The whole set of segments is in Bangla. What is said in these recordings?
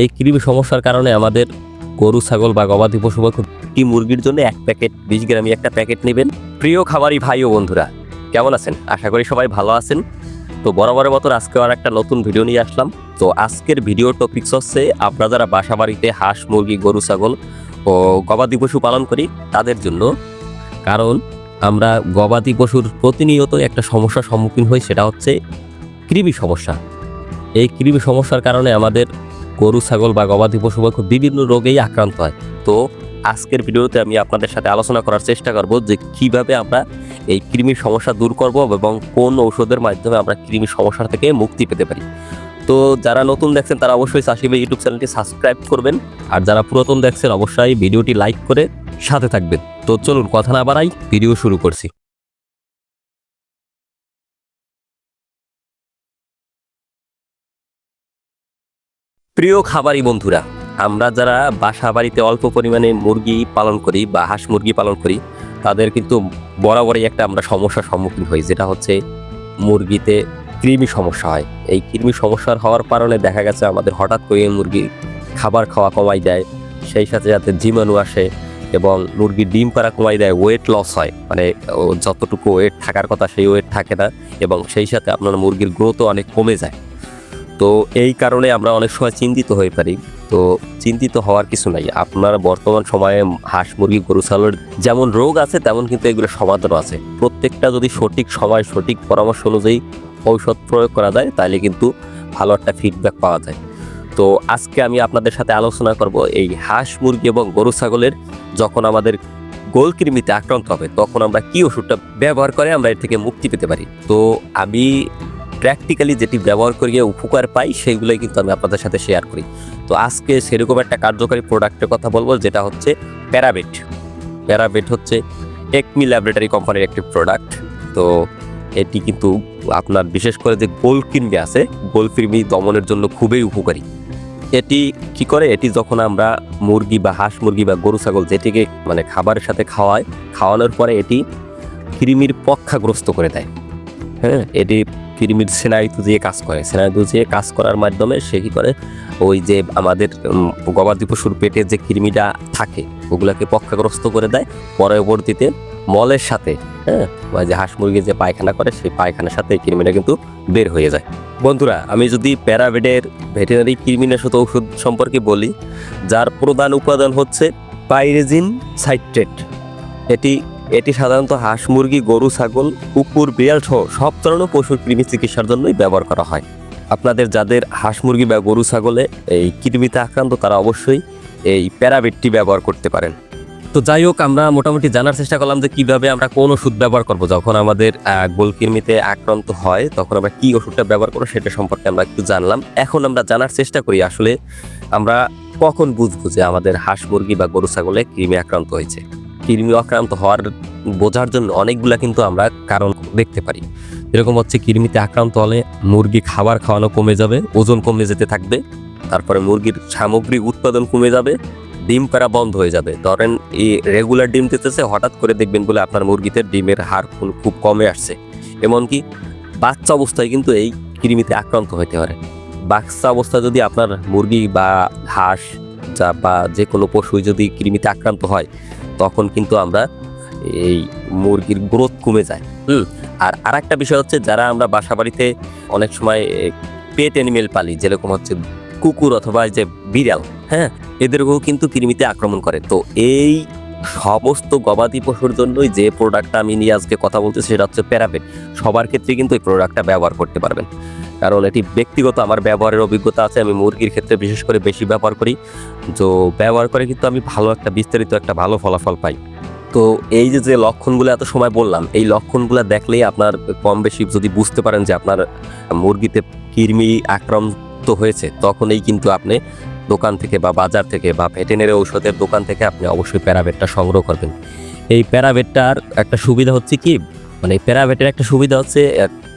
এই কৃমি সমস্যার কারণে আমাদের গরু, ছাগল বা গবাদি পশু বা একটি মুরগির জন্য এক প্যাকেট বিশ গ্রামই একটা প্যাকেট নেবেন। প্রিয় খাবারই ভাই ও বন্ধুরা, কেমন আছেন? আশা করি সবাই ভালো আছেন। তো বরাবরের মতন আজকে আর একটা নতুন ভিডিও নিয়ে আসলাম। তো আজকের ভিডিও টপিকস হচ্ছে আপনারা যারা বাসা বাড়িতে হাঁস, মুরগি, গরু, ছাগল ও গবাদি পশু পালন করি, তাদের জন্য। কারণ আমরা গবাদি পশুর প্রতিনিয়ত একটা সমস্যার সম্মুখীন হই, সেটা হচ্ছে কৃমি সমস্যা। এই কৃমি সমস্যার কারণে আমাদের গরু, ছাগল বা গবাদি পশু বিভিন্ন রোগেই আক্রান্ত হয়। তো আজকের ভিডিওতে আমি আপনাদের সাথে আলোচনা করার চেষ্টা করব যে কীভাবে আমরা এই কৃমির সমস্যা দূর করব এবং কোন ঔষধের মাধ্যমে আমরা কৃমির সমস্যা থেকে মুক্তি পেতে পারি। তো যারা নতুন দেখছেন তারা অবশ্যই চাষিবে ইউটিউব চ্যানেলটি সাবস্ক্রাইব করবেন। আর যারা পুরাতন দেখছেন অবশ্যই ভিডিওটি লাইক করে সাথে থাকবেন। তো চলুন কথা না বাড়াই, ভিডিও শুরু করছি। প্রিয় খাবারই বন্ধুরা, আমরা যারা বাসা বাড়িতে অল্প পরিমাণে মুরগি পালন করি বা হাঁস মুরগি পালন করি, তাদের কিন্তু বরাবরই একটা আমরা সমস্যার সম্মুখীন হই, যেটা হচ্ছে মুরগিতে কৃমি সমস্যা হয়। এই কৃমি সমস্যার হওয়ার কারণে দেখা গেছে আমাদের হঠাৎ করে মুরগি খাবার খাওয়া কমাই দেয় সেই সাথে সাথে জীবাণু আসে এবং মুরগির ডিম পাড়া কমাই দেয় ওয়েট লস হয়। মানে যতটুকু ওয়েট থাকার কথা সেই ওয়েট থাকে না এবং সেই সাথে আপনার মুরগির গ্রোথও অনেক কমে যায়। তো এই কারণে আমরা অনেক সময় চিন্তিত হয়ে পারি। তো চিন্তিত হওয়ার কিছু নাই। আপনার বর্তমান সময়ে হাঁস, মুরগি, গরু, ছাগলের যেমন রোগ আছে, তেমন কিন্তু এগুলো সমাধানও আছে। প্রত্যেকটা যদি সঠিক সময়, সঠিক পরামর্শ অনুযায়ী ঔষধ প্রয়োগ করা যায়, তাহলে কিন্তু ভালো একটা ফিডব্যাক পাওয়া যায়। তো আজকে আমি আপনাদের সাথে আলোচনা করব এই হাঁস, মুরগি এবং গরু, ছাগলের যখন আমাদের গোল কৃমিতে আক্রান্ত হবে, তখন আমরা কি ওষুধটা ব্যবহার করে আমরা এর থেকে মুক্তি পেতে পারি। তো আমি প্র্যাকটিক্যালি যেটি ব্যবহার করিয়ে উপকার পাই, সেইগুলোই কিন্তু আমি আপনাদের সাথে শেয়ার করি। তো আজকে সেরকম একটা কার্যকারী প্রোডাক্টের কথা বলব, যেটা হচ্ছে প্যারাবেট প্যারাবেট হচ্ছে একমি ল্যাবরেটরি কোম্পানির একটি প্রোডাক্ট তো এটি কিন্তু আপনার বিশেষ করে যে গোল কৃমি আছে গোল কৃমি দমনের জন্য খুবই উপকারী। এটি কি করে? এটি যখন আমরা মুরগি বা হাঁস মুরগি বা গরু, ছাগল যেটিকে মানে খাবারের সাথে খাওয়ায়, খাওয়ানোর পরে এটি কৃমির পক্ষাগ্রস্ত করে দেয়। হ্যাঁ এটি কৃমির সেনায়িতু দিয়ে কাজ করে সেনায়িতু দিয়ে কাজ করার মাধ্যমে সে কী করে? ওই যে আমাদের গবাদি পশুর পেটে যে কৃমিটা থাকে, ওগুলাকে পক্ষাগ্রস্ত করে দেয়। পরবর্তীতে মলের সাথে হ্যাঁ যে হাঁস মুরগি যে পায়খানা করে, সেই পায়খানার সাথে এই কৃমিটা কিন্তু বের হয়ে যায়। বন্ধুরা, আমি যদি প্যারাবেডের ভেটেরিনারি কৃমিনাশক ঔষধ সম্পর্কে বলি, যার প্রধান উপাদান হচ্ছে পাইরেজিন সাইট্রেট। এটি এটি সাধারণত হাঁস, মুরগি, গরু, ছাগল, কুকুর, বিড়াল সহ সব ধরনের পশুর কৃমি চিকিৎসার জন্যই ব্যবহার করা হয়। আপনাদের যাদের হাঁস, মুরগি বা গরু, ছাগলে এই কৃমিতে আক্রান্ত, তারা অবশ্যই এই প্যারাবেটটি ব্যবহার করতে পারেন। তো যাই হোক, আমরা মোটামুটি জানার চেষ্টা করলাম যে কীভাবে আমরা কোন ওষুধ ব্যবহার করব। যখন আমাদের গোলকৃমিতে আক্রান্ত হয়, তখন আমরা কি ওষুধটা ব্যবহার করব সেটা সম্পর্কে আমরা একটু জানলাম। এখন আমরা জানার চেষ্টা করি আসলে আমরা কখন বুঝব যে আমাদের হাঁস, মুরগি বা গরু, ছাগলে কৃমি আক্রান্ত হয়েছে। কৃমি আক্রান্ত হওয়ার বোঝার জন্য অনেকগুলা কিন্তু আমরা কারণ দেখতে পারি। এরকম হচ্ছে কৃমিতে আক্রান্ত হলে মুরগি খাবার খাওয়ানো কমে যাবে, ওজন কমে যেতে থাকবে, তারপরে মুরগির সামগ্রিক উৎপাদন কমে যাবে, ডিম পাড়া বন্ধ হয়ে যাবে। ধরেন এই রেগুলার ডিম দিতেছে, হঠাৎ করে দেখবেন বলে আপনার মুরগিতে ডিমের হার খুব কমে আসছে। এমনকি বাচ্চা অবস্থায় কিন্তু এই কৃমিতে আক্রান্ত হতে পারে। বাচ্চা অবস্থায় যদি আপনার মুরগি বা হাঁস যা বা যে কোনো পশু যদি কৃমিতে আক্রান্ত হয় তখন কিন্তু আমরা এই মুরগির গ্রোথ কমে যায়, হুম? আর আরেকটা বিষয় হচ্ছে যারা আমরা বাসা বাড়িতে অনেক সময় পেট অ্যানিমেল পালি, যেরকম হচ্ছে কুকুর অথবা যে বিড়াল হ্যাঁ? এদেরকেও কিন্তু কৃমিতে আক্রমণ করে। তো এই সমস্ত গবাদি পশুর জন্যই যে প্রোডাক্টটা আমি নিয়ে আজকে কথা বলতেছি, সেটা হচ্ছে প্যারাপেট সবার ক্ষেত্রে কিন্তু এই প্রোডাক্টটা ব্যবহার করতে পারবেন। কারণ এটি ব্যক্তিগত আমার ব্যবহারের অভিজ্ঞতা আছে, আমি মুরগির ক্ষেত্রে বিশেষ করে বেশি ব্যবহার করি। তো ব্যবহার করে কিন্তু আমি ভালো একটা, বিস্তারিত একটা ভালো ফলাফল পাই। তো এই যে যে লক্ষণগুলো এত সময় বললাম, এই লক্ষণগুলো দেখলেই আপনার কম বেশি যদি বুঝতে পারেন যে আপনার মুরগিতে কৃমি আক্রান্ত হয়েছে, তখনই কিন্তু আপনি দোকান থেকে বা বাজার থেকে বা ভেটেনারি ঔষধের দোকান থেকে আপনি অবশ্যই প্যারাবেটটা সংগ্রহ করবেন। এই প্যারাবেটটার একটা সুবিধা হচ্ছে কি মানে প্যারাভেটের একটা সুবিধা হচ্ছে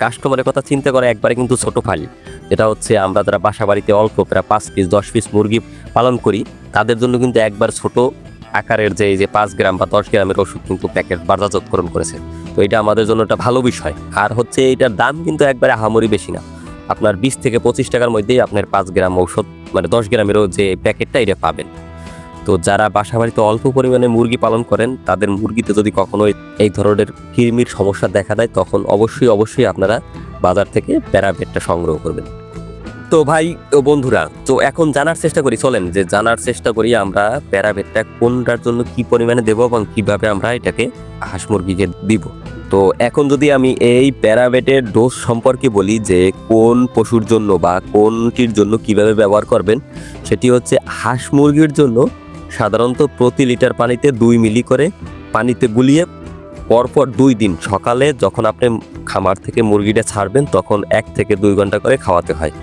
কাস্টমারের কথা চিন্তা করে একবারে কিন্তু ছোট ফাইল। যেটা হচ্ছে আমরা যারা বাসা বাড়িতে অল্প প্রায় পাঁচ পিস দশ পিস মুরগি পালন করি, তাদের জন্য কিন্তু একবার ছোট আকারের যে যে পাঁচ গ্রাম বা দশ গ্রামের ওষুধ কিন্তু প্যাকেট বাজারজাতকরণ করেছে। তো এটা আমাদের জন্য একটা ভালো বিষয়। আর হচ্ছে এটার দাম কিন্তু একবারে আহামরি বেশি না। আপনার বিশ থেকে পঁচিশ টাকার মধ্যেই আপনার পাঁচ গ্রাম ঔষধ মানে দশ গ্রামেরও যে প্যাকেটটা এটা পাবেন। তো যারা বাসা বাড়িতে অল্প পরিমাণে মুরগি পালন করেন, তাদের মুরগিতে যদি কখনো এই ধরনের কৃমির সমস্যা দেখা দেয়, তখন অবশ্যই অবশ্যই আপনারা বাজার থেকে প্যারাবেটটা সংগ্রহ করবেন। তো ভাই, ও বন্ধুরা, তো এখন জানার চেষ্টা করি, চলেন, যে জানার চেষ্টা করি আমরা প্যারাবেটটা কোনটার জন্য কি পরিমাণে দেবো এবং কীভাবে আমরা এটাকে হাঁস মুরগিকে দিব। তো এখন যদি আমি এই প্যারাবেটের ডোজ সম্পর্কে বলি, যে কোন পশুর জন্য বা কোনটির জন্য কীভাবে ব্যবহার করবেন, সেটি হচ্ছে হাঁস মুরগির জন্য সাধারণত প্রতি লিটার পানিতে দুই মিলি করে পানিতে গুলিয়ে পরপর দুই দিন সকালে যখন আপনি খামার থেকে মুরগিটা ছাড়বেন, তখন এক থেকে দুই ঘণ্টা করে খাওয়াতে হয়।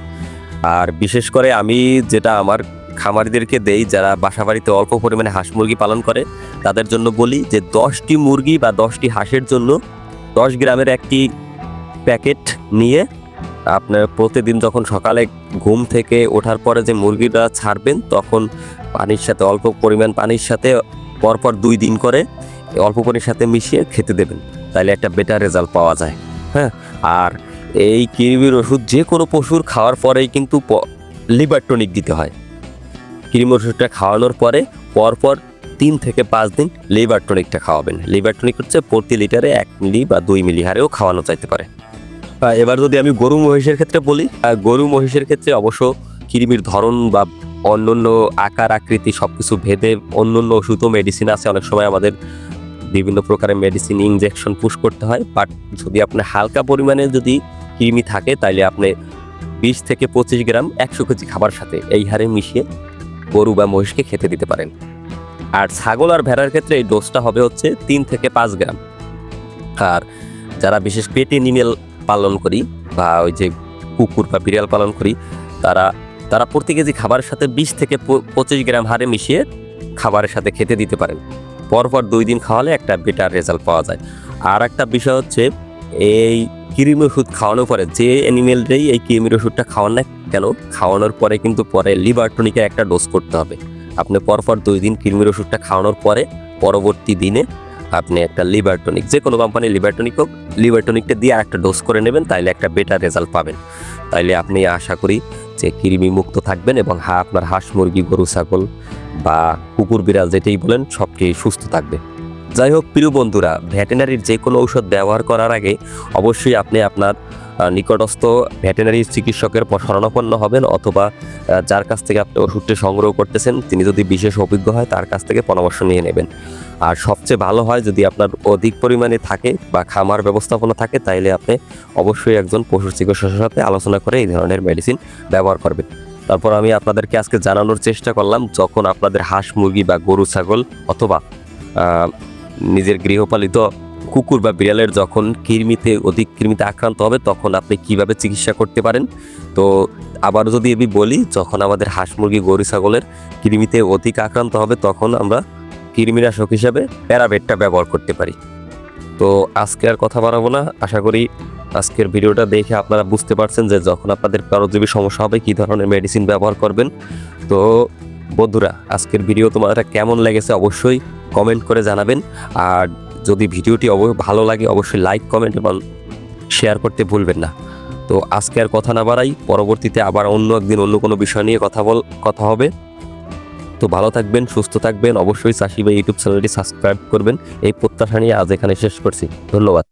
আর বিশেষ করে আমি যেটা আমার খামারিদেরকে দেই, যারা বাসা বাড়িতে অল্প পরিমাণে হাঁস মুরগি পালন করে, তাদের জন্য বলি যে দশটি মুরগি বা দশটি হাঁসের জন্য দশ গ্রামের একটি প্যাকেট নিয়ে আপনার প্রতিদিন যখন সকালে ঘুম থেকে ওঠার পরে যে মুরগিটা ছাড়বেন, তখন পানির সাথে, অল্প পরিমাণ পানির সাথে পরপর দুই দিন করে অল্প পানির সাথে মিশিয়ে খেতে দেবেন। তাহলে একটা বেটার রেজাল্ট পাওয়া যায়। হ্যাঁ? আর এই কৃমির ওষুধ যে কোনো পশুর খাওয়ার পরেই কিন্তু লিভার টনিক দিতে হয়। কৃমি ওষুধটা খাওয়ানোর পরে পরপর তিন থেকে পাঁচ দিন লিভার টনিকটা খাওয়াবেন। লিভার টনিক হচ্ছে প্রতি লিটারে এক মিলি বা দুই মিলি হারেও খাওয়ানো যাইতে পারে। এবার যদি আমি গরু মহিষের ক্ষেত্রে বলি গরু মহিষের ক্ষেত্রে অবশ্য কৃমির ধরন বা অন্যান্য আকার, আকৃতি সব কিছু ভেদে অন্য অন্য ওষুধও মেডিসিন আছে। অনেক সময় আমাদের বিভিন্ন প্রকারের মেডিসিন ইনজেকশন পুশ করতে হয়। বাট যদি আপনার হালকা পরিমাণে যদি কৃমি থাকে তাহলে আপনি বিশ থেকে পঁচিশ গ্রাম একশো কেজি খাবার সাথে এই হারে মিশিয়ে গরু বা মহিষকে খেতে দিতে পারেন। আর ছাগল আর ভেড়ার ক্ষেত্রে এই ডোজটা হবে হচ্ছে তিন থেকে পাঁচ গ্রাম। আর যারা বিশেষ পেটে নিমেল পালন করি বা ওই যে কুকুর বা বিড়াল পালন করি, তারা তারা প্রতি কেজি খাবারের সাথে বিশ থেকে পঁচিশ গ্রাম হারে মিশিয়ে খাবারের সাথে খেতে দিতে পারেন। পরপর দুই দিন খাওয়ালে একটা বেটার রেজাল্ট পাওয়া যায়। আর একটা বিষয় হচ্ছে, এই কৃমি ওষুধ খাওয়ানোর পরে যে অ্যানিমেলটাই এই কৃমির ওষুধটা খাওয়ান না কেন, খাওয়ানোর পরে কিন্তু পরে লিভার টনিকের একটা ডোজ করতে হবে। আপনি পরপর দুই দিন কৃমির ওষুধটা খাওয়ানোর পরে পরবর্তী দিনে আপনি একটা লিভার টনিক যে কোনো কোম্পানির লিভার টনিক হোক, লিভার টনিকটা দিয়ে একটা ডোজ করে নেবেন, তাইলে একটা বেটার রেজাল্ট পাবেন। তাইলে আপনি আশা করি যে কৃমি মুক্ত থাকবেন এবং হা, আপনার হাঁস, মুরগি, গরু, ছাগল বা কুকুর, বিড়াল যেটাই বলেন সবটি সুস্থ থাকবে। যাই হোক, প্রিয় বন্ধুরা, ভেটেনারির যে কোনো ঔষধ ব্যবহার করার আগে অবশ্যই আপনি আপনার নিকটস্থ ভেটেনারি চিকিৎসকের শরণাপন্ন হবেন অথবা যার কাছ থেকে আপনি ওষুধটি সংগ্রহ করতেছেন, তিনি যদি বিশেষ অভিজ্ঞ হয়, তার কাছ থেকে পরামর্শ নিয়ে নেবেন। আর সবচেয়ে ভালো হয়, যদি আপনার অধিক পরিমাণে থাকে বা খামার ব্যবস্থাপনা থাকে, তাইলে আপনি অবশ্যই একজন পশু চিকিৎসকের সাথে আলোচনা করে এই ধরনের মেডিসিন ব্যবহার করবেন। তারপর আমি আপনাদেরকে আজকে জানানোর চেষ্টা করলাম, যখন আপনাদের হাঁস, মুরগি বা গরু, ছাগল অথবা নিজের গৃহপালিত কুকুর বা বিড়ালের যখন কৃমিতে, অধিক কৃমিতে আক্রান্ত হবে, তখন আপনি কীভাবে চিকিৎসা করতে পারেন? তো আবার যদি আমি বলি, যখন আমাদের হাঁস মুরগি, গরু, ছাগলের কৃমিতে অধিক আক্রান্ত হবে, তখন আমরা কৃমিনাশক হিসাবে প্যারাবেটটা ব্যবহার করতে পারি। তো আজকে আর কথা বাড়াবো না। আশা করি আজকের ভিডিওটা দেখে আপনারা বুঝতে পারছেন যে যখন আপনাদের পরজীবী সমস্যা হবে, কী ধরনের মেডিসিন ব্যবহার করবেন। তো বন্ধুরা, আজকের ভিডিও তোমাদের কেমন লেগেছে অবশ্যই কমেন্ট করে জানাবেন। আর যদি ভিডিওটি ভালো লাগে, অবশ্যই লাইক কমেন্ট এবং শেয়ার করতে ভুলবেন না। তো আজকে আর কথা না বাড়াই, পরবর্তীতে আবার অন্য একদিন অন্য কোনো বিষয় নিয়ে কথা বল কথা হবে। তো ভালো থাকবেন, সুস্থ থাকবেন, অবশ্যই চাষি ইউটিউব চ্যানেলটি সাবস্ক্রাইব করবেন। এই প্রত্যাশা নিয়ে আজ এখানে শেষ করছি। ধন্যবাদ।